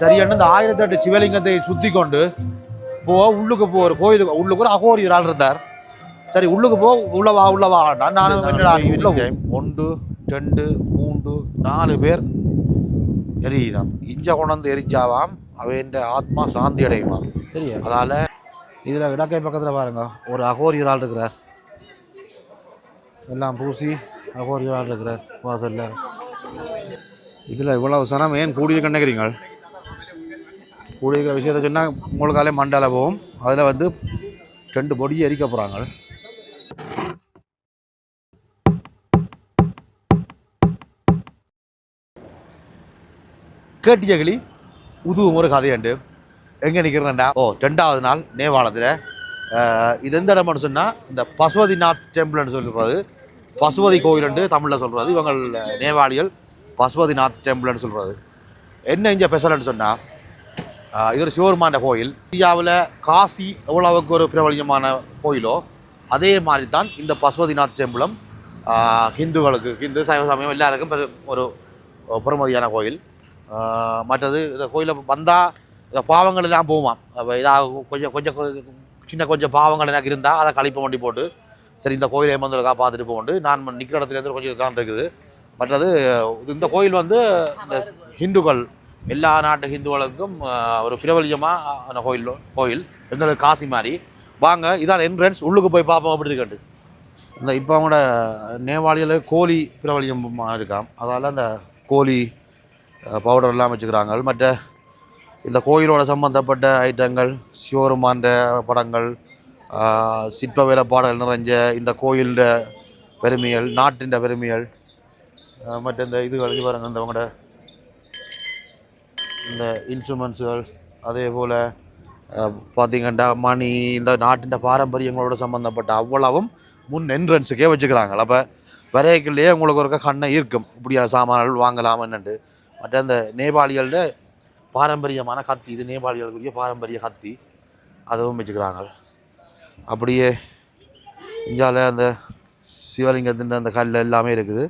சரியான இந்த ஆயிரத்தி எட்டு சிவலிங்கத்தை சுத்தி கொண்டு போ உள்ளுக்கு போ ஒரு கோயிலுக்கு உள்ளுக்கு ஒரு அகோரி ஆள் இருந்தார். சரி உள்ளுக்கு போ உள்ள வா உள்ள வா நான் நானும் உள்ள ஒன்று ரெண்டு மூன்று நாலு பேர் எரியினான் இஞ்ச கொண்டு எரிச்சாவாம். அவன் ஆத்மா சாந்தி அடையுமா சரியா? அதால இதுல இடக்கை பக்கத்துல பாருங்க. ஒரு அகோரி ஒரு ஆள் இருக்கிறார். எல்லாம் பூசி அகோரி ஒரு ஆள் இருக்கிறார். வாசல்ல. இதுல இவ்வளவு சனம் ஏன் கூடியிருக்க நினைக்கிறீங்க? கூடியிருக்கிற விஷயத்த சொன்னால் உங்களுக்காலே மண்டல போகும். அதில் வந்து ரெண்டு பொடியை எரிக்க போகிறாங்க கேட்டிய கிளி உதுவும் ஒரு கதையண்டு. எங்கே நிற்கிறேன்டா ஓ ரெண்டாவது நாள் நேபாளத்தில் இது எந்த இடம்னு சொன்னால் இந்த பசுபதிநாத் டெம்பிள்னு சொல்கிறது பசுபதி கோயில்ண்டு தமிழில் சொல்கிறது இவங்க நேபாளிகள் பசுபதிநாத் டெம்பிள்னு சொல்கிறது என்ன இங்கே ஸ்பெஷல்னு சொன்னால் இது ஒரு சிவருமான கோயில். இந்தியாவில் காசி எவ்வளவுக்கு ஒரு பிரபலியமான கோயிலோ அதே மாதிரி தான் இந்த பசுபதிநாத் டெம்பிளும் ஹிந்துக்களுக்கு ஹிந்து சைவ சமயம் எல்லாருக்கும் ஒரு பெருமதியான கோயில். மற்றது இந்த கோயிலில் வந்தால் இந்த பாவங்கள் எல்லாம் போகுமாம். அப்போ இதாக கொஞ்சம் கொஞ்சம் சின்ன கொஞ்சம் பாவங்கள் எனக்கு இருந்தால் அதை கழிப்பு வண்டி போட்டு. சரி இந்த கோயிலை ஏமாந்துருக்கா பார்த்துட்டு போகண்டு நான் நிற்கிற இடத்துலேருந்து கொஞ்சம் இருக்கான் இருக்குது மற்றது இந்த கோயில் வந்து இந்த ஹிந்துக்கள் எல்லா நாட்டு ஹிந்துக்களுக்கும் ஒரு பிரபலியமான கோயில் கோயில் எங்களுக்கு காசி மாதிரி வாங்க இதான் என்ட்ரன்ஸ் உள்ளுக்கு போய் பார்ப்போம் அப்படி இருக்கண்டு இந்த இப்போ அவங்களோட நேபாளியில் கோழி பிரபலியமாக இருக்காம். அதால் அந்த கோழி பவுடர் வச்சுக்கிறாங்க. மற்ற இந்த கோயிலோட சம்பந்தப்பட்ட ஐட்டங்கள் சிவருமான்ற படங்கள் சிற்ப வேலைப்பாடல் நிறைஞ்ச இந்த கோயிலின் பெருமைகள் நாட்டின் பெருமைகள் மற்ற இந்த இதுகள் இது இந்த அவங்களோட இந்த இன்ஸ்ட்ருமெண்ட்ஸுகள் அதே போல் பார்த்திங்கன்னா மணி இந்த நாட்டின் பாரம்பரியங்களோட சம்மந்தப்பட்ட அவ்வளவும் முன் என்ட்ரன்ஸுக்கே வச்சுக்கிறாங்க அப்போ வரையக்குள்ளேயே உங்களுக்கு ஒரு கண்ணை இருக்கும் இப்படியா சாமான்கள் வாங்கலாம் என்னண்டு. மற்ற அந்த நேபாளிகளோட பாரம்பரியமான கத்தி இது நேபாளிகளுக்குரிய பாரம்பரிய கத்தி அதுவும் வச்சுக்கிறாங்க அப்படியே இஞ்சால அந்த சிவலிங்கத்தின் அந்த கல் எல்லாமே இருக்குது.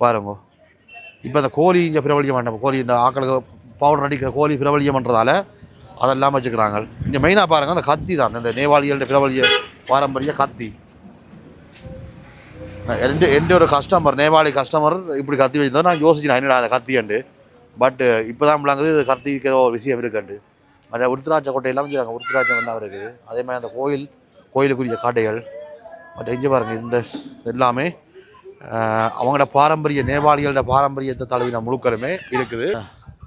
பாருங்க. இப்போ இந்த கோழி இங்கே பிரபலிக்க பண்ண கோழி இந்த ஆக்களுக்கு பவுடர் அடிக்கிற கோழி பிரபலியம் பண்ணுறதால அதெல்லாம் வச்சுக்கிறாங்க. இங்கே மெயினாக பாருங்கள் அந்த கத்தி தான். இந்த நேபாளிகளோட பிரபலிய பாரம்பரிய கத்தி. எந்த எந்த ஒரு கஸ்டமர் நேபாளி கஸ்டமர் இப்படி கத்தி வச்சிருந்தோம் நான் யோசிச்சேன் என்னடா அந்த கத்தியண்டு பட்டு இப்போ தான் விளங்குது கத்தி இருக்கிற ஒரு விஷயம் இருக்குண்டு மற்ற உருத்திராட்ச கோட்டையெல்லாம் வச்சுருக்காங்க உருத்திராட்சம் எல்லாம் இருக்குது அதே மாதிரி அந்த கோயில் கோயிலுக்குரிய காட்டைகள் மற்ற இங்கே பாருங்கள் இந்த இது எல்லாமே அவங்களோட பாரம்பரிய நேபாளிகளோட பாரம்பரியத்தை தழுவின முழுக்களுமே இருக்குது.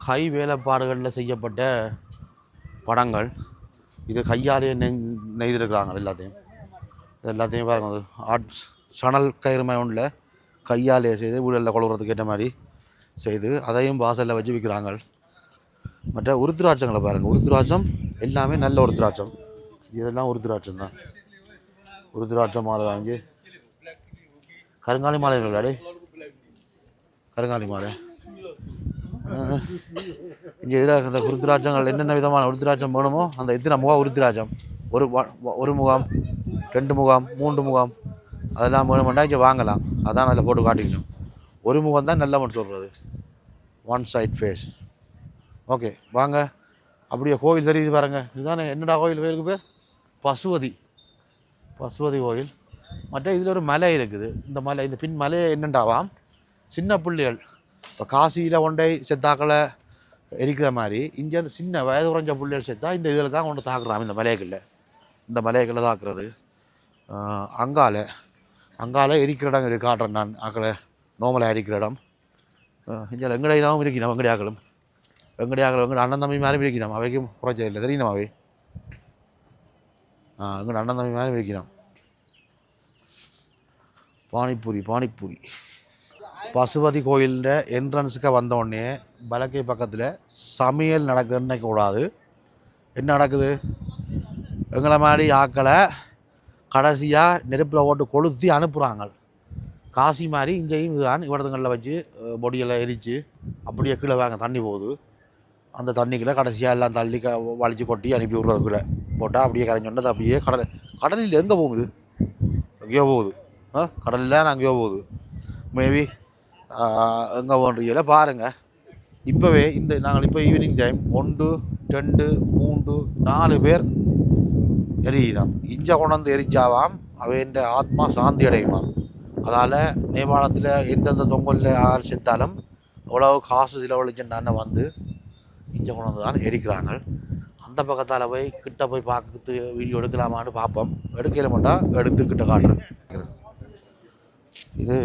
கை வேலைப்பாடுகளில் செய்யப்பட்ட படங்கள். இது கையாலேயே நெய் நெய்திருக்கிறாங்க எல்லாத்தையும். எல்லாத்தையும் பாருங்க ஆர்ட்ஸ் சணல் கயிறு ஒன்றில் கையாலே செய்து வீடுகளில் கொழுவுறதுக்கு ஏற்ற மாதிரி செய்து அதையும் வாசலில் வச்சு விற்கிறாங்க மற்ற உருத்திராட்சங்களை பாருங்கள் உருத்திராட்சம் எல்லாமே நல்ல உருத்திராட்சம். இதெல்லாம் உருத்திராட்சம் தான். உருத்திராட்சம் மாலை வாங்கி கருங்காலி மாலை விளையாடு கருங்காலி மாலை. இங்கே எதிராக இந்த உருத்திராட்சங்கள் என்னென்ன விதமான உருத்திராஜம் வேணுமோ அந்த எத்தனை முகம் உருத்திராஜம் ஒரு ஒரு முகாம் ரெண்டு முகாம் மூன்று முகாம் அதெல்லாம் வேணுமெண்டா இங்கே வாங்கலாம். அதான் அதில் போட்டு காட்டிக்கணும். ஒரு முகம் தான் நல்லவன் சொல்கிறது ஒன் சைட் ஃபேஸ் ஓகே வாங்க. அப்படியே கோவில் தெரியுது பாருங்க. இதுதானே என்னடா கோயில் கோயிலுக்கு பேர்? பசுவதி. பசுவதி கோயில். மற்ற இதில் ஒரு மலை இருக்குது. இந்த மலை இந்த பின் மலையை என்னண்டாவாம்? சின்ன பிள்ளைகள். இப்போ காசியில் கொண்டே செத்தாக்களை எரிக்கிற மாதிரி இங்கே அந்த சின்ன வயது குறைஞ்ச பிள்ளைகள் செத்தா இந்த இதில் தான் கொண்டு தாக்குறாங்க இந்த மலைகளில் இந்த மலைகளை தாக்குறது. அங்கால அங்கால எரிக்கிற இடம் இருக்கு. காட்டுறேன் நான். ஆக்களை நோமலை எரிக்கிற இடம். இங்கே வெங்கடையாவும் இருக்கணும் வெங்கடையாக்களும். வெங்கடையாக்கள் வெங்கட அண்ணன் தம்பி மாதிரி இருக்கணும் அவைக்கும் குறைச்ச இல்லை. தெரியணும் அவை? ஆ எங்கட அண்ணன் தம்பி மாதிரி இருக்கணும் பானிபூரி பானிபூரி. பசுபதி கோயிலில் என்ட்ரன்ஸுக்கு வந்தோடனே வலக்கை பக்கத்தில் சமையல் நடக்குதுன்னு கூடாது. என்ன நடக்குது? எங்களை மாதிரி ஆக்களை கடைசியாக நெருப்பில் ஓட்டு கொளுத்தி அனுப்புகிறாங்க காசி மாதிரி இங்கேயும் இதுதான். இவடத்துங்களில் வச்சு பொடியெல்லாம் எரித்து அப்படியே கீழே வாங்க தண்ணி போகுது. அந்த தண்ணிக்குள்ளே கடைசியாக எல்லாம் தள்ளி க வலிச்சு கொட்டி அனுப்பி விட்றதுக்குள்ளே போட்டால் அப்படியே கரைஞ்சோண்டது அப்படியே கடல் கடலில் எங்கே போகுது? எங்கேயோ போகுது. ஆ கடலில் அங்கேயோ போகுது. மேபி எங்கே போன்றீங்கள பாருங்கள் இப்போவே இந்த நாங்கள் இப்போ ஈவினிங் டைம் ஒன்று ரெண்டு மூன்று நாலு பேர் எரியினோம் இஞ்ச கொண்டாந்து எரிச்சாவாம். அவையின் ஆத்மா சாந்தி அடையுமாம். அதால் நேபாளத்தில் எந்தெந்த தொங்கலில் யார் செத்தாலும் எவ்வளவு காசு செலவழிச்சுட்டான்னு வந்து இஞ்ச கொண்டாந்து தான் எரிக்கிறாங்க. அந்த பக்கத்தால் போய் கிட்ட போய் பார்த்து வீடியோ எடுக்கலாமான்னு பார்ப்போம். எடுக்கலமாட்டா எடுத்து கிட்ட காட்டுறேன். இது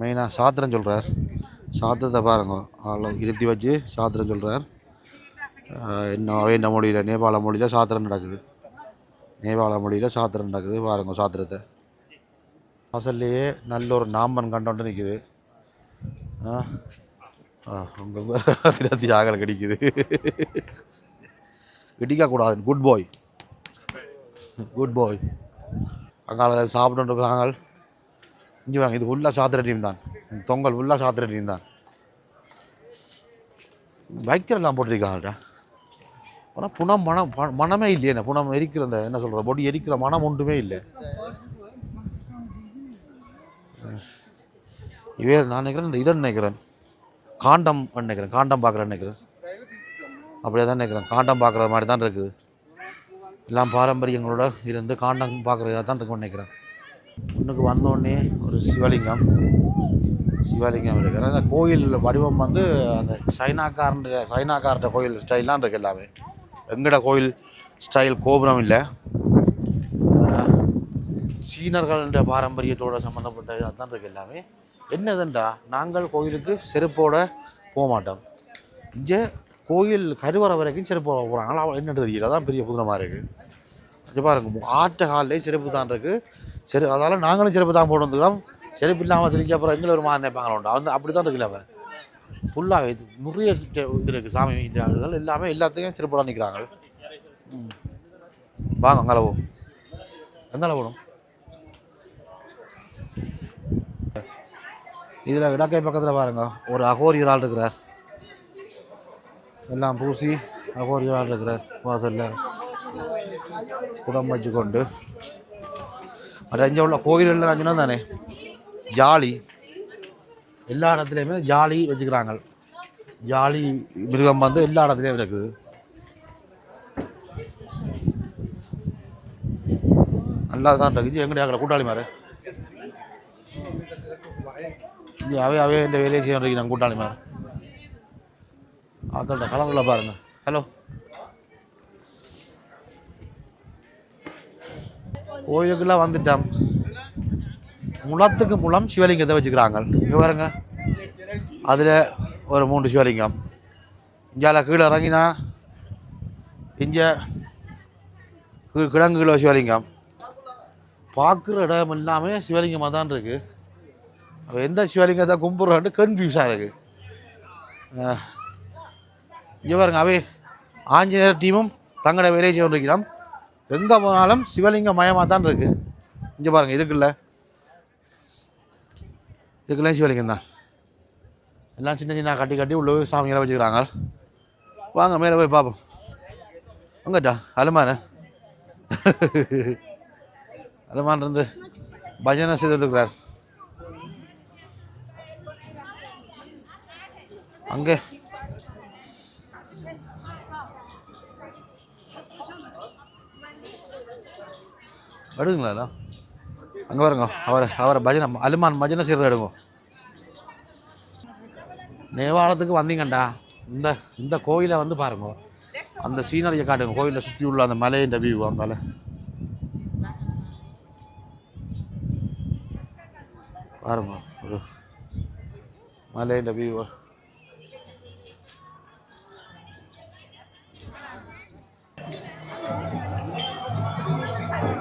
மெயினாக சாத்திரம் சொல்கிறார் சாத்திரத்தை பாருங்க. அவ்வளோ இருத்தி வச்சு சாத்திரம் சொல்கிறார் இன்னும் என்ன மொழியில்? நேபாள மொழியில் சாத்திரம் நடக்குது. நேபாள மொழியில் சாத்திரம் நடக்குது. பாருங்க சாத்திரத்தை. வாசல்லையே நல்ல ஒரு நாமன் கண்டோண்டு நிற்குது ஆ? ஆ உங்கள் ஆகலை கிடைக்குது. இடிக்கக்கூடாது குட் பாய் குட் பாய் அங்கால சாப்பிட்டு இருக்காங்க. இஞ்சி வாங்க இது ஃபுல்லாக சாத்திர டீம் தான். தொங்கல் ஃபுல்லாக சாத்திர டீம் தான். பைக்கெல்லாம் போட்டிருக்காங்கடா. ஆனால் புனம் மனம் மனமே இல்லையே புனம் எரிக்கிற அந்த என்ன சொல்கிற பொடி எரிக்கிற மனம் ஒன்றுமே இல்லை. இவே நான் நினைக்கிறேன் இந்த இதை நினைக்கிறேன். காண்டம் நினைக்கிறேன் காண்டம் பார்க்குறேன்னு நினைக்கிறேன். அப்படியே தான் நினைக்கிறேன் காண்டம் பார்க்குற மாதிரி தான் இருக்குது. எல்லாம் பாரம்பரியங்களோட இருந்து காண்டம் பார்க்குறதா தான் இருக்கும்னு நினைக்கிறேன். முன்னுக்கு வந்தோடனே ஒரு சிவலிங்கம். சிவலிங்கம் இருக்கிற அந்த கோயில் வடிவம் வந்து அந்த சைனாக்காரன் சைனாக்கார்ட்ட கோயில் ஸ்டைல்லாம் இருக்குது எல்லாமே. எங்கட கோயில் ஸ்டைல் கோபுரம் இல்லை. சீனர்கள்ன்ற பாரம்பரியத்தோட சம்மந்தப்பட்ட அதுதான் இருக்குது எல்லாமே. என்னதுண்டா? நாங்கள் கோயிலுக்கு செருப்போட போக மாட்டோம். இங்கே கோயில் கருவறை வரைக்கும் செருப்போட போகிறாங்களா என்னன்றது தெரியல அதான் பெரிய புதுனமாக இருக்குது இது பாருங்க ஆற்ற காலிலே செருப்பு தான் இருக்குது செரு அதால் நாங்களும் செருப்பு தான் போட்டு வந்துக்கிறோம். செருப்பு இல்லாமல் தெரிஞ்ச அப்புறம் எங்களை ஒரு மாதிரி நினைப்பாங்களா வந்து அப்படி தான் இருக்குல்ல அவன். ஃபுல்லாக இது நிறைய இது இருக்குது சாமி ஆளுகள் எல்லாமே எல்லாத்துக்கும் செருப்போட நிற்கிறாங்க ம். வாங்க அங்கே போ. போடும் போகணும். இதில் இடக்கை பக்கத்தில் பாருங்க. ஒரு அகோரியர் ஆள் இருக்கிறார். எல்லாம் பூசி அகோரியர் ஆள் இருக்கிறார். வாசலில். குடம் வச்சுக்கொண்டு மற்ற அது அங்கே உள்ள கோயில்களில் அஞ்சுனா தானே ஜாலி. எல்லா இடத்துலையுமே ஜாலி வச்சுக்கிறாங்க. ஜாலி மிருகம் வந்து எல்லா இடத்துலையும் இருக்குது. நல்லா தான் இருக்குது எங்கடைய அங்கே கூட்டாளி மாதிரி இங்கே அவே அவே இந்த வேலையை செய்ய நாங்கள் கூட்டாளி மாதிரி ஆக்கள்கிட்ட கலந்துல பாருங்கள் ஹலோ கோயிலுக்குள்ளே வந்துட்டோம். முளத்துக்கு முளம் சிவலிங்கத்தை வச்சுக்கிறாங்க. இங்கே பாருங்க. அதில் ஒரு மூன்று சிவலிங்கம். இஞ்சால கீழே இறங்கினா இஞ்ச கிழங்கு கிலோ சிவலிங்கம். பார்க்குற இடம் எல்லாமே சிவலிங்கமாக தான் இருக்குது எந்த சிவலிங்கத்தை கும்பிட்றான்ட்டு கன்ஃபியூஸாக இருக்குது இங்கே பாருங்க அவை ஆஞ்சநேயர் டீமும் தங்களோட வேலையை செய்யணும் இருக்கிறோம் எங்கே போனாலும் சிவலிங்க மயமாக தான் இருக்குது இங்கே பாருங்கள் இதுக்குள்ள. இதுக்கெல்லாம் சிவலிங்கம் தான். எல்லாம் சின்ன சின்ன கட்டி கட்டி உள்ள போய் வச்சுக்கிறாங்க. வாங்க மேலே போய் பார்ப்போம். அங்கட்டா அலுமான. அலுமான் இருந்து பஜனை செய்து இருக்கிறார் அங்கே எடுங்களா அங்கே பாருங்க அவரை அவரை பஜனை அலுமான் பஜனை செய்கிறத எடுங்க நேபாளத்துக்கு வந்தீங்கண்டா இந்த இந்த கோயிலை வந்து பாருங்க அந்த சீனரியை காட்டுங்க கோயிலை சுற்றி உள்ள அந்த மலையின் வியூ அங்கால பாருங்க ஒரு மலையின் வியூ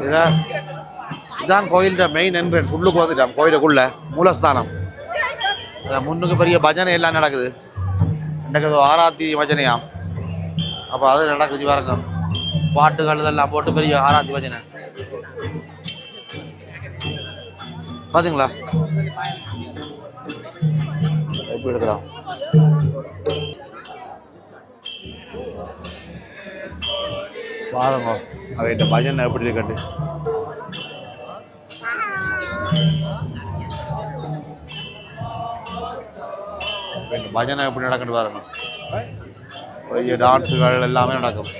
இதான் இதான் கோயில்ட மெயின் என்ட்ரன்ஸ் உள்ளுக்கு வந்துட்டோம் கோயிலுக்குள்ள. மூலஸ்தானம். முன்னுக்கு பெரிய பஜனை எல்லாம் நடக்குது. எனக்கு ஆராத்தி பஜனையாம் அப்போ அது நடக்குது பாருங்க. பாட்டுகள் இதெல்லாம் போட்டு பெரிய ஆராத்தி பஜனை. பார்த்தீங்களா எப்படி எடுக்கலாம்? பாருங்க. அவகிட்ட பஜனை எப்படி இருக்கட்டு பஜனை எப்படி நடக்குன்னு பாருங்க. பெரிய டான்ஸுகள் எல்லாமே நடக்கும்.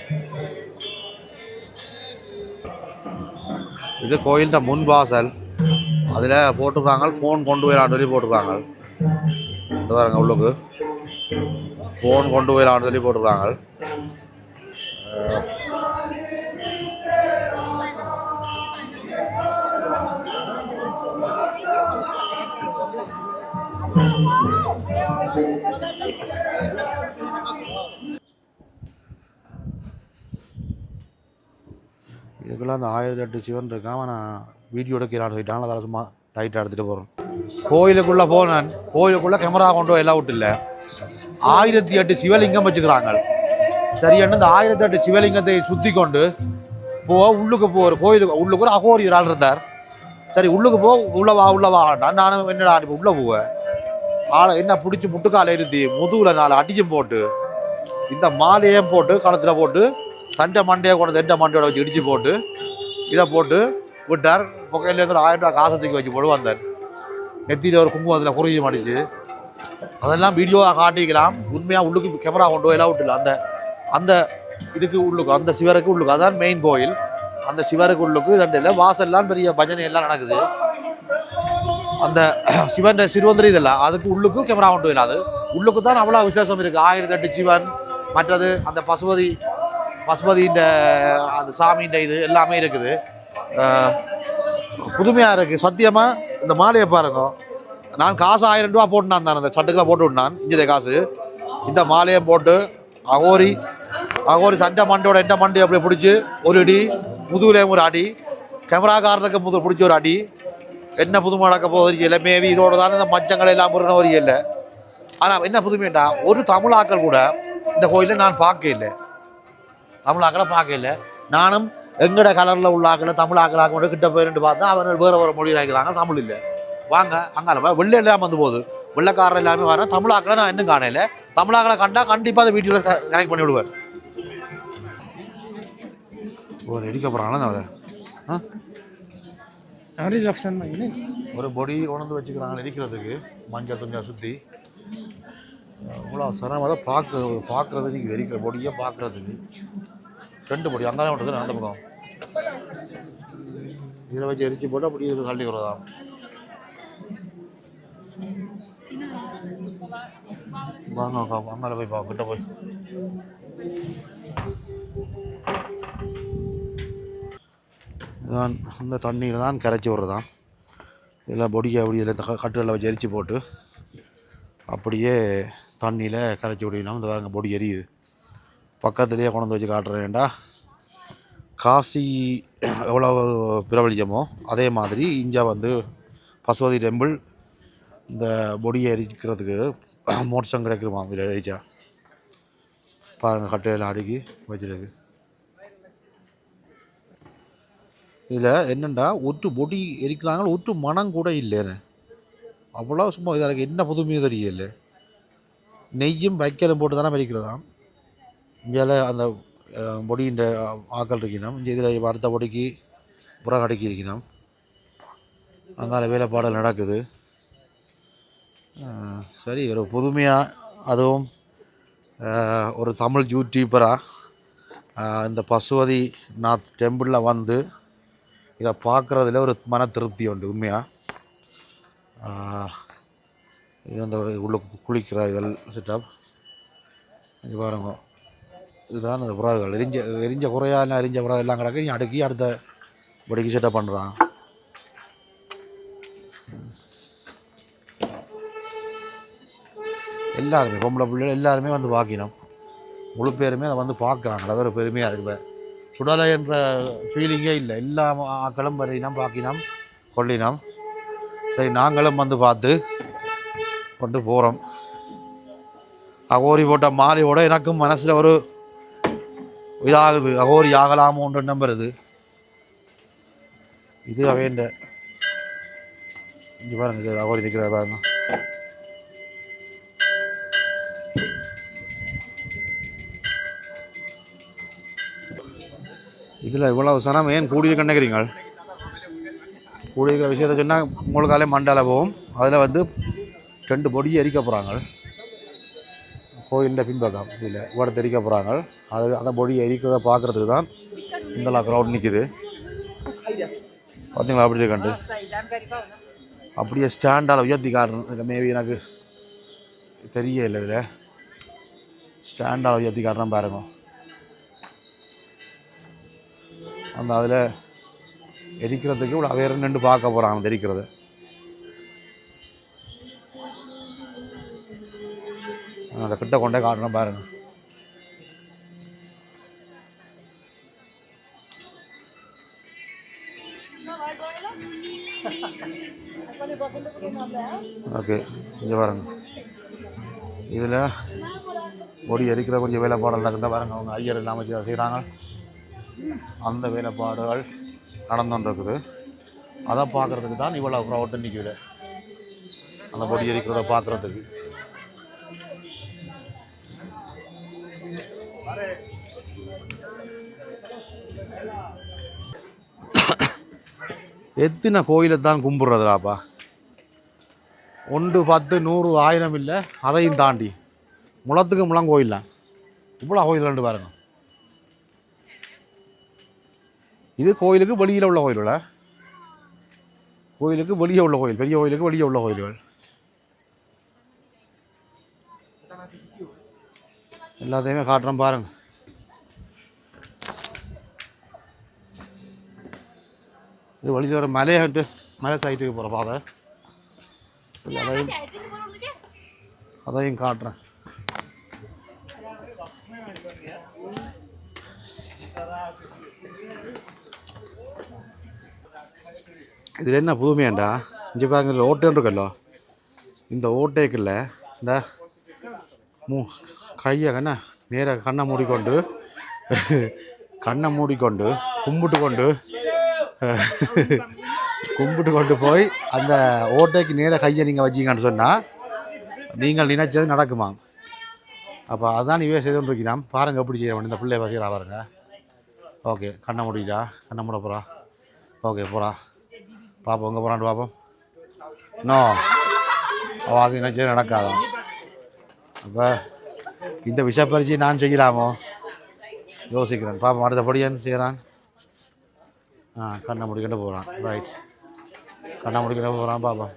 இது கோயிலின் முன் வாசல் அதில் போட்டிருக்காங்க ஃபோன் கொண்டு போயிடலான்னு சொல்லி போட்டிருக்காங்க. இந்த பாருங்க உள்ளுக்கு. ஃபோன் கொண்டு போயிடலான்னு சொல்லி போட்டிருக்காங்க. இதுக்குள்ளே அந்த ஆயிரத்தி எட்டு சிவன் இருக்கான். அவன் நான் வீடியோ எடுக்கலான்னு சொல்லிட்டான் அதை சும்மா டைட்டாக எடுத்துகிட்டு போகிறோம் கோயிலுக்குள்ளே போனேன் கோயிலுக்குள்ளே கேமரா கொண்டு போய் எல்லாம் விட்டு இல்லை ஆயிரத்தி எட்டு சிவலிங்கம் வச்சுக்கிறாங்க. சரியான இந்த ஆயிரத்தி எட்டு சிவலிங்கத்தை சுற்றி கொண்டு போ உள்ளுக்கு போ ஒரு கோயிலுக்கு உள்ளுக்கு ஒரு அகோரி ஆள் இருந்தார். சரி உள்ளுக்கு போ உள்ளவா வா நான் நானும் என்னடா இப்போ உள்ளே போவேன் ஆளை என்ன பிடிச்சி முட்டுக்கால எழுதி முதுகில் நாலு அடிக்கும் போட்டு இந்த மாலையும் போட்டு களத்தில் போட்டு தண்டை மண்டையை கொண்டு தண்டை மண்டையோட வச்சு இடிச்சு போட்டு இதை போட்டு விட்டார் புகையிலேருந்து ஒரு ஆயிரம் ரூபா காசை தூக்கி வச்சு போட்டு வந்தார் நெத்தியில் ஒரு குங்குமத்தில் குறுகி மாட்டிச்சு அதெல்லாம் வீடியோவாக காட்டிக்கலாம் உண்மையாக உள்ளுக்கு கேமரா கொண்டு போய் எல்லாம் விட்டுல அந்த அந்த இதுக்கு உள்ளுக்கு அந்த சிவருக்கு உள்ளுக்கு அதான் மெயின் கோயில் அந்த சிவருக்கு உள்ளுக்கு தண்டையில் வாசல்லாம் பெரிய பஜனை எல்லாம் நடக்குது அந்த சிவன் சிறுவந்திரி இதெல்லாம் அதுக்கு உள்ளுக்கு கேமரா கொண்டு போயிடாது உள்ளுக்கு தான் அவ்வளோ விசேஷம் இருக்குது ஆயிரத்தி எட்டு சிவன் மற்றது அந்த பசுபதி பசுபதியின் அந்த சாமியின் இது எல்லாமே இருக்குது. புதுமையாக இருக்குது சத்தியமாக இந்த மாலையை பாருங்க. நான் காசு ஆயிரம் ரூபா போட்டுனான் தான் அந்த சட்டுக்கெல்லாம் போட்டு விட்டான். இஞ்சதே காசு. இந்த மாலையை போட்டு அகோரி அகோரி சண்டை மண்டையோட எந்த மண்டை அப்படி பிடிச்சி ஒரு அடி முதுகுலேயும் ஒரு அடி கேமராக்காரனுக்கு முது பிடிச்ச ஒரு அடி. என்ன புதுமை நடக்க போகுது இல்லை மேவி இதோட தானே இந்த மச்சங்கள் எல்லாம் முருகன ஒரு இல்லை. ஆனால் என்ன புதுமைண்டா ஒரு தமிழாக்கள் கூட இந்த கோயிலை நான் பார்க்க இல்லை. தமிழ் தமிழாக்களை பார்க்கல. நானும் எங்கட கலரில் உள்ள ஆக்களை தமிழ் ஆக்கலாக்க கிட்ட போயிருந்து பார்த்தா அவர் வேறு வேறு மொழியில் ஆக்கிறாங்க தமிழ் இல்லை. வாங்க அங்கால வெள்ளை எல்லாம் வந்து போகுது. வெள்ளைக்காரர் எல்லாருமே வரேன் தமிழ் ஆக்களை நான் இன்னும் காணல. தமிழாக்களை கண்டால் கண்டிப்பாக அதை வீட்டில் கனெக்ட் பண்ணி விடுவேன் ஒரு அடிக்க போகிறாங்களா அவரை? ஒரு பொடி உணர்ந்து வச்சுக்கிறாங்க இருக்கிறதுக்கு மஞ்சள் துணியாக சுற்றி அவ்வளோ சிரமம் அதை பார்க்க பார்க்குறதுக்கு வெறிக்கிற பொடியை பார்க்குறதுக்கு. ரெண்டு பொடி அங்கே விட்டுருக்கு அந்த பக்கம். இதில் வச்சு எரிச்சு போட்டு அப்படி இது தள்ளி விடுறதா? வாங்க அங்கால போய் பா கிட்ட போய். இதான் இந்த தண்ணியில் தான் கரைச்சி விடுறதான் இதில் பொடியை அப்படி இதில் கட்டுகளில் வச்சு எரிச்சு போட்டு அப்படியே தண்ணியில் கரைச்சி விடணும். இந்த பாருங்க பொடி எரியுது. பக்கத்துலேயே கொண்டு வந்து வச்சு காட்டுறேன்டா. காசி எவ்வளோ பிரபலியமோ அதே மாதிரி இங்கே வந்து பசுபதி டெம்பிள் இந்த பொடியை எரிக்கிறதுக்கு மோட்சம் கிடைக்குமா இதில் எரிச்சா பாருங்கள் கட்டையில் அடுக்கி வச்சிருக்கு. இதில் என்னென்னா ஒற்று பொடி எரிக்கிறாங்க ஒற்று மனம் கூட இல்லைன்னு அவ்வளோ சும்மா இதில் என்ன புதுமையும் தெரியல. நெய்யும் வைக்கலும் போட்டு தானே எரிக்கிறதாம். இங்கே அந்த அஹ், ஆக்கள் இருக்கணும் இங்கே இதில் அடுத்த பொடிக்கு புறம் அடக்கி இருக்கணும் அதனால் வேலைப்பாடல் நடக்குது. சரி ஒரு புதுமையாக அதுவும் ஒரு தமிழ் யூடியூபராக இந்த பசுவதி நாத் டெம்பிளில் வந்து இதை பார்க்குறதுல ஒரு மன திருப்தி உண்டு உண்மையாக இது அந்த உள்ள குளிக்கிற இதெல்லாம் செட்டப் இது பாருங்க. இதுதான் அந்த புறாகள் எரிஞ்ச எரிஞ்ச குறையா இல்லை எரிஞ்ச புறா எல்லாம் கிடக்கு. நீ அடுக்கி அடுத்த படிக்கு செட்டப் பண்ணுறான் எல்லாருமே பொம்பளை பிள்ளைகள் எல்லாருமே வந்து பார்க்கணும். முழு பேருமே அதை வந்து பார்க்குறாங்க. அது ஒரு பெருமையாக இருக்கு சுடலை என்ற ஃபீலிங்கே இல்லை. எல்லா ஆக்களும் வரையினம் பார்க்கினோம் கொள்ளினோம். சரி நாங்களும் வந்து பார்த்து கொண்டு போகிறோம் அகோரி போட்ட மாலையோட எனக்கும் மனசில் ஒரு இதாகுது. அகோரி ஆகலாமோன்ற நம்புறது இது அவேண்ட இங்கே பாருங்க இது அகோரி இருக்கிறத பாருங்க. இதில் இவ்வளவு சனம் ஏன் கூடியிருக்க நினைக்கிறீங்க கூடியிருக்கிற விஷயத்தை சொன்னால் உங்களுக்காலே மண்டால போகும். அதில் வந்து ரெண்டு பொடியை எரிக்க போகிறாங்க கோயிலில் பின்பக்கம். இதில் இவ்வளோ தெரிக்க போகிறாங்க அது அந்த மொழியை எரிக்கிறத பார்க்குறதுக்கு தான் இந்த க்ரௌட் நிற்கிது பார்த்தீங்களா அப்படி கண்டு. அப்படியே ஸ்டாண்டால் உயர்த்தி காட்டுறேன் மேபி எனக்கு தெரியல இதில். ஸ்டாண்டால் உயர்த்தி காரணம் பாருங்க. அந்த அதில் எரிக்கிறதுக்கு இவ்வளோ வேறு நின்று பார்க்க போகிறாங்க தெரிக்கிறது பாருங்கள் அந்த கிட்ட கொண்டே காட்டுறேன் பாருங்கள் ஓகே இங்கே பாருங்க. இதில் கொடி எரிக்கிற கொஞ்சம் வேலைப்பாடல் நடக்குதா பாருங்க. அவங்க ஐயர் இல்லாமல் செய்கிறாங்க அந்த வேலைப்பாடுகள் நடந்துன்னு இருக்குது அதை பார்க்குறதுக்கு தான் இவ்வளோ க்ரௌட்டு நிற்குது அந்த பொடி எரிக்கிறத பார்க்குறதுக்கு. எத்தனை கோயிலை தான் கும்பிட்றதுலாப்பா? ஒன்று பத்து நூறு ஆயிரம் இல்லை அதையும் தாண்டி. முளத்துக்கு முளம் கோயில் தான் இவ்வளோ கோயில் ரெண்டு பாருங்க. இது கோயிலுக்கு வெளியில் உள்ள கோயில்கள? கோயிலுக்கு வெளியே உள்ள கோயில் பெரிய கோயிலுக்கு வெளியே உள்ள கோயில்கள். எல்லாத்தையுமே காட்டுறேன் பாருங்கள் இது வழியில் ஒரு மலையாட்டு மலை சைட்டுக்கு போகிற பாதை சரி அதையும் அதையும் காட்டுறேன் இதில் என்ன புதுமையாண்டா இங்கே பாருங்க இதில் ஓட்டைன்னு இருக்கல்லோ இந்த ஓட்டைக்குள்ள இந்த மூ கையை கண்ணா நேராக கண்ணை மூடிக்கொண்டு கண்ணை மூடிக்கொண்டு கும்பிட்டு கொண்டு கும்பிட்டு கொண்டு போய் அந்த ஓட்டைக்கு நேராக கையை நீங்கள் வச்சிங்கன்னு சொன்னால் நீங்கள் நினைச்சது நடக்குமா? அப்போ அதான் இவே செய்து கொண்டிருக்கிறான். பாருங்கள் எப்படி செய்ய இந்த பிள்ளை வகையில் பாருங்க. ஓகே கண்ணை முடியுதா கண்ணை மூட போகிறா ஓகே போகிறா பார்ப்போம் எங்கே போகிறான்ட்டு பார்ப்போம் நோ. அவள் அது நினைச்சது நடக்காதான் அப்போ இந்த விஷப்பரிச்சி நான் செய்யலாமோ? யோசிக்கிறேன். பாப்போம் அடுத்தபடியான் செய்கிறான் ஆ கண்ணை முடிக்கிட்டு போகிறான் ரைட் கண்ணை முடிக்கிட்டு போகிறான் பாப்பா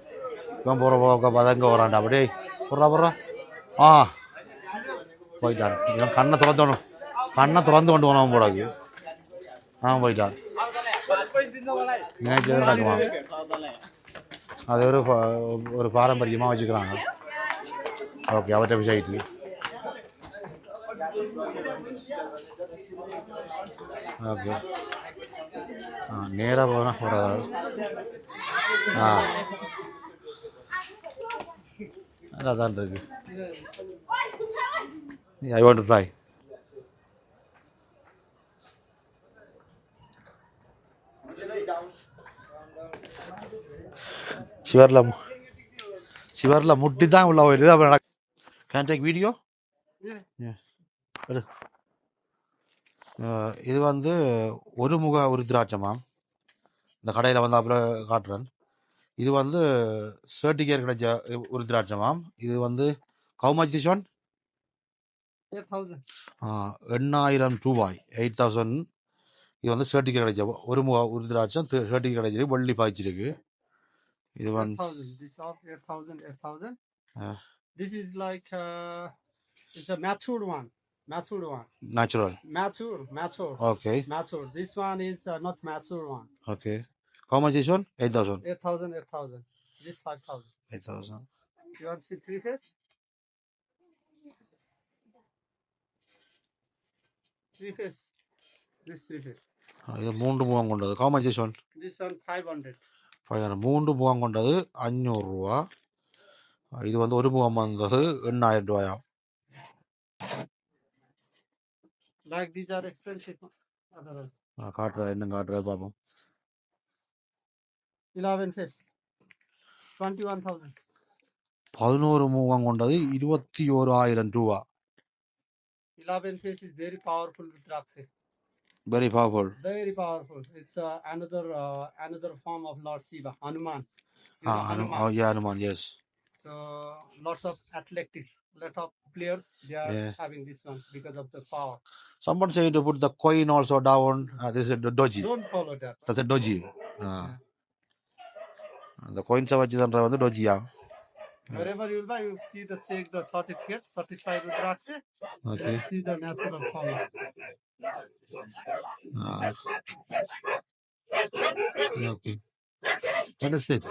இவன் போகிற போக பார்த்தா எங்கே வரான்டா. அப்படியே போடுறா போடுறா. ஆ. போயிட்டான். இவன் கண்ணை திறந்தோணும் கண்ணை திறந்து கொண்டு போனவன் போடாது ஆ போயிட்டான். நினைச்சது நடக்குமா அது ஒரு ஒரு பாரம்பரியமாக வச்சுக்கிறாங்க. ஓகே அவற்றை விஷயத்துக்கு ஓகே நேராக போனால் ஒரு ஆ. அதான் இருக்கு. ஐ வாண்ட் டு ட்ரை சிவரில் சிவரில் முட்டி தான் உள்ள போயிடுது அப்புறம் கேன் டேக் வீடியோ இது வந்து ஒரு முக உருத்திராட்சமா இந்த கடையில் வந்து அப்புறம் காட்டுறேன். இது வந்து சர்டிஃபிகேட் கிடைச்ச உருத்திராட்சமாம் இது வந்து this one? Eight thousand. எண்ணாயிரம் ரூபாய். எயிட் தௌசண்ட் இது வந்து சர்டிஃபிகேட் கிடைச்ச ஒரு முக உருத்திராட்சம் சர்டிஃபிகேட் கிடைச்சிருக்கு வெள்ளி பாய்ச்சிருக்கு இது வந்து. This is like uh, it's a matured one. Matured one. Natural Mature, mature, okay mature. This one is uh, not mature one. Okay how much this one eight thousand Eight thousand, eight thousand. This five thousand. Eight thousand You want to see three face? Three face. This three face. இது மூன்று முகம் கொண்டது much this one This one five hundred. Five மூன்று முகம் கொண்டது அஞ்சூறுரூவா இது வந்து ஒரு முகம் வந்தது எண்ணாயிரம் ரூபாயா Like these are expensive. Others. நான் காட்டுறேன் என்ன காட்டுறேன் பார்ப்போம் Eleven face. Twenty-one thousand. பதினோரு முகம் கொண்டது இருபத்தி ஓரு ஆயிரம் ரூபா Eleven face is very powerful Rudraksha. Very powerful Very powerful. It's uh, another uh, another form of Lord Shiva, Hanuman. You ah know அனு Hanuman. Yeah Hanuman yes So lots of athletics, lot of players they are yeah. having this one because of the power. Someone saying to put the coin also down. Uh, this is a doji. Don't follow that. That's a doji. Uh, the coin savajidandra vandu dojiya. Wherever you buy, you see the check, the certificate, certified with Rakse. Eh? Okay. You see the natural power. Uh, okay. What is it?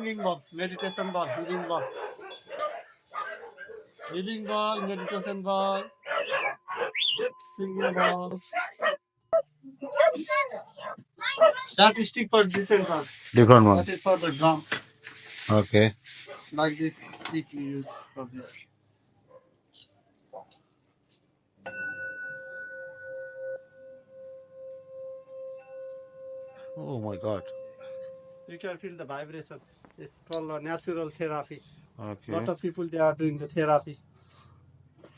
Singing ball, meditation ball, healing ball. Healing ball, meditation ball, singing ball. That is stick for different one. Different one. That is for the drum. Okay. Like this stick you use for this. Oh my God. You can feel the vibration. It's called a natural therapy. Okay. lot of people they are doing the therapy.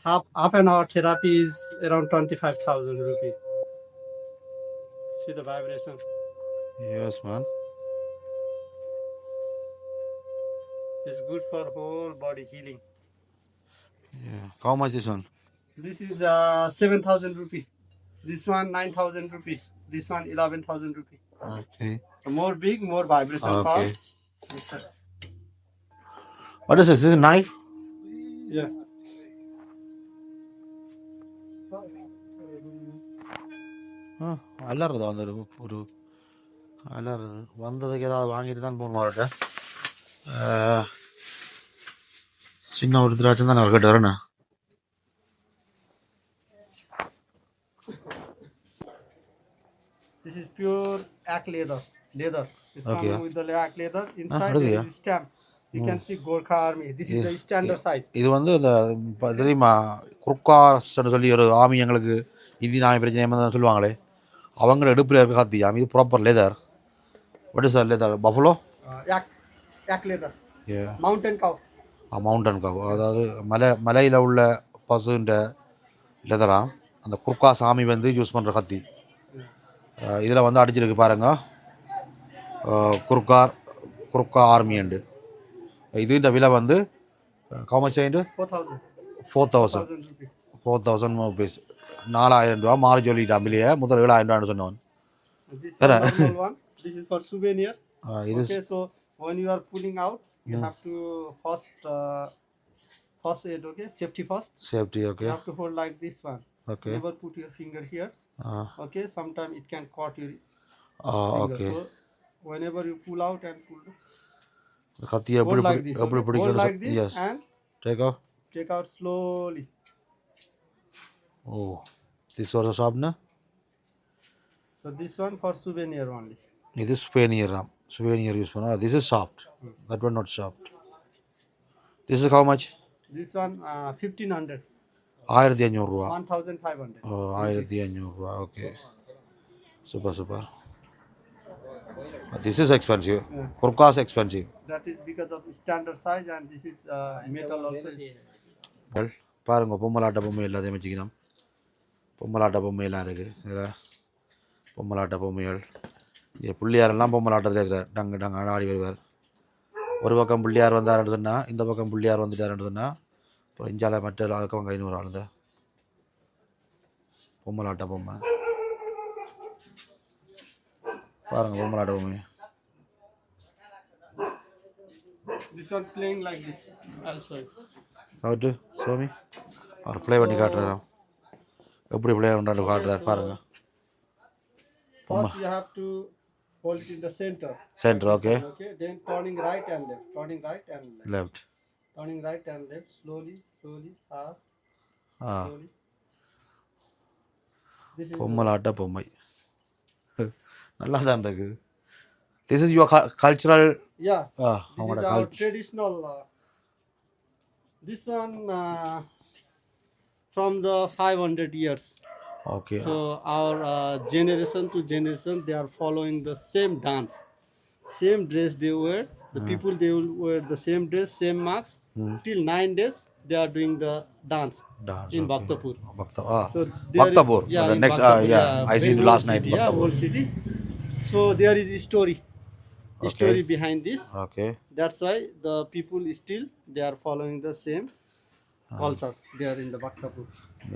Half half an hour therapy is around twenty five thousand rupee. See the vibration. Yes, man. It's good for whole body healing. Yeah. How much this one? This is uh seven thousand rupee. This one nine thousand rupees. This one eleven thousand rupee. Okay. The more big, more vibration Okay. power. Yes. What is this? This is a knife? Ah அலறது அந்த ஒரு அலறது வந்ததுக்கு ஏதாவது வாங்கிட்டு தான் போகணும் அவர்கிட்ட சின்ன ஒரு திராட்சை தான் அவர்கிட்ட வரணும் This is pure leather. Leather. It's Okay. coming with the ack leather. Inside really, there yeah? is stamp. You can see Gorkha Army. This is the standard size. இது வந்து இந்த தெரியுமா குர்காஸ்ன்னு சொல்லி ஒரு ஆமி எங்களுக்கு இந்தி நாமி பிரச்சனை சொல்லுவாங்களே அவங்க எடுப்பில் இருக்க காத்தியாம் இது proper leather what is leather buffalo Uh, yak, yak leather. Mountain cow. Mountain cow அதாவது மலை மலையில் உள்ள பசுன்ற லெதரா அந்த குர்கா சாமி வந்து யூஸ் பண்ணுற கத்தி இதில் வந்து அடிச்சிருக்கு பாருங்க குர்கார் குர்கா ஆர்மியண்டு இதுன்ற விலை வந்து government Four thousand. Four thousand. Four thousand rupees நாலாயிரம் ரூபா மாறி சொல்லிட்டான் பிள்ளைய முதல் ஏழாயிரம் ரூபான்னு சொன்னவன் இது Okay, so when you are pulling out, you have to first uh, first aid. Okay, safety first. Safety okay You have to hold like this one. Okay Never put your finger here. Ah Okay, sometimes it can cut your ah finger. Okay So whenever you pull out and pull, கத்தியை எப்படி hold like பிடி- this. எப்படி Okay? Hold like பிடிக்கணும் this yes and take off take out slowly. Oh this ஒரு ஷாப்னா So this one for souvenir only. இது souvenir ராம் souvenir use பண்ணா this is soft that one not soft this is how much This one uh, fifteen hundred. ஆயிரத்தி அஞ்சூறுரூவா One thousand five hundred. Oh ஆயிரத்தி அஞ்சூறுரூவா okay this is expensive Yeah. Gurkhas expensive That is because of standard size and this is uh, metal also. பாருங்க பொம்மலாட்ட பொம்மை எல்லாத்தையும் வச்சுக்கணும் பொம்மலாட்ட பொம்மையெல்லாம் இருக்குது இதில் பொம்மலாட்ட பொம்மைகள். இங்கே பிள்ளையாரெல்லாம் பொம்மலாட்டத்தில் இருக்கிறார். டங்கு டங்கு ஆடி வருவார். ஒரு பக்கம் பிள்ளையார் வந்தாருன்னு சொன்னால் இந்த பக்கம் பிள்ளையார் வந்துட்டாருன்னு சொன்னால் அப்புறம் இஞ்சால மற்ற பக்கம் ஐநூறு ஆளுந்த பொம்மலாட்ட பொம்மை. பாருங்க பொம்மலாட்ட பொம்மை This one playing like this. I'll show you. அவுட்டு சுவாமி அவர் ப்ளே பண்ணி காட்டுறாராம் எப்படி ப்ளே பண்ணுறாரு காட்டுறாரு பாருங்க First you have to hold it in the center. Center okay Okay. Then turning right and left. Turning right and left. Left Turning right and left. Slowly, slowly, fast, ah slowly. பொம்மலாட்ட பொம்மை நல்லா தான் இருக்குது this is your cultural yeah. This அவங்களோட is our culture traditional. Uh, this one uh, from the 500 years. Okay So our uh, generation to generation, they are following the same dance, same dress they wear. The people they will wear the same dress, same marks. Till nine days, they are doing the dance dance in Bhaktapur. பக்த ஆ So there is- Bhaktapur yeah, the in next uh, Bhaktapur, yeah I seen very you last old night city, yeah, Bhaktapur old city. So there is a story. A okay. Story behind this. Okay. That's why the people still they are following the same. Ah. Uh, also, they are in the Bhaktapur.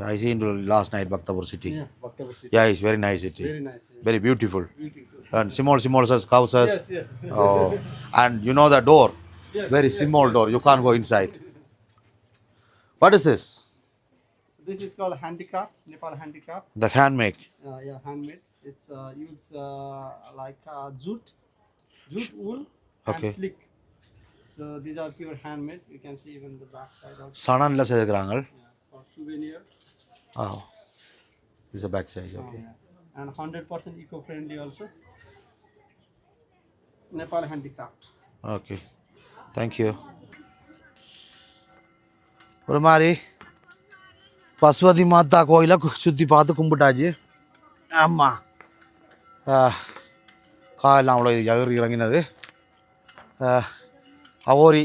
I see last night Bhaktapur city. Yeah, Bhaktapur city. Yeah, it's very nice city. Very nice. Very beautiful. Beautiful. And small, small houses. Yes, yes. Oh, and you know the door. Yes, very yes. small door. You can't go inside. What is this? This is called handicraft, Nepal handicraft. The handmade. Uh, yeah, handmade. It's uh, used uh, like uh, jute, jute wool, and Okay. slick. So these are pure handmade. You can see even the back side of சணன்ல செய்திருக்கிறாங்க yeah, for souvenir. oh this is the back side okay Uh, and 100% eco-friendly also. Nepal handicraft. Okay thank you ஒரு மாதிரி பசுபதி மாதா கோயிலை சுற்றி பார்த்து கும்பிட்டாச்சு ஆமாம் காலெல்லாம் அவ்வளோ இறங்கி இறங்கினது அவோரி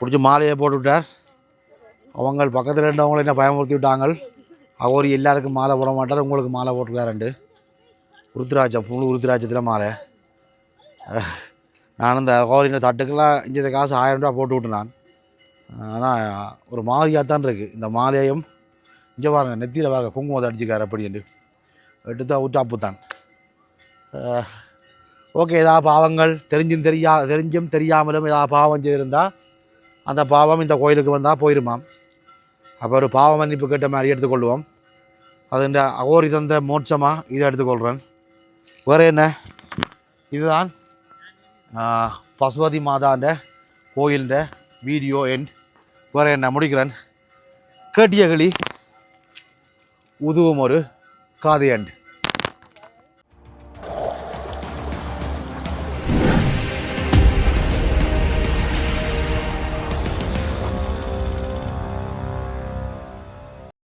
பிடிச்சி மாலையை போட்டு விட்டார் அவங்க பக்கத்தில் இருந்தவங்களை என்ன பயமுறுத்தி விட்டாங்க அவோரி எல்லாருக்கும் மாலை போட மாட்டார் உங்களுக்கு மாலை போட்டிருக்காருண்டு உருத்திராட்சம் முழு உருத்திராட்சத்தில் மாலை நான் இந்த கோரின தட்டுக்கெல்லாம் இஞ்சத காசு ஆயிரம் ரூபா போட்டு விட்டேன் நான் ஆனால் ஒரு மாதிரியாக தான் இருக்குது இந்த மாலையும் இங்கே பாருங்கள் நெத்தியில் பாருங்க குங்குமத்தை அடிச்சுக்கார் அப்படின்னு எடுத்து விட்டு தான் ஓகே ஏதாவது பாவங்கள். தெரிஞ்சும் தெரியா தெரிஞ்சும் தெரியாமலும் ஏதாவது பாவம் செய்திருந்தால் அந்த பாவம் இந்த கோயிலுக்கு வந்தால் போயிருமாம். அப்போ ஒரு பாவ மன்னிப்பு கேட்ட மாதிரி எடுத்துக்கொள்வோம். அது இந்த அகோரி தந்த மோட்சமாக இதை எடுத்துக்கொள்கிறேன் வேறு என்ன? இதுதான் பசுபதி மாதாண்ட கோயில்ட வீடியோ எண்ட் வேறு என்ன? முடிக்கிறேன். கேட்டிய கிளி உதுவும் ஒரு காதை எண்ட்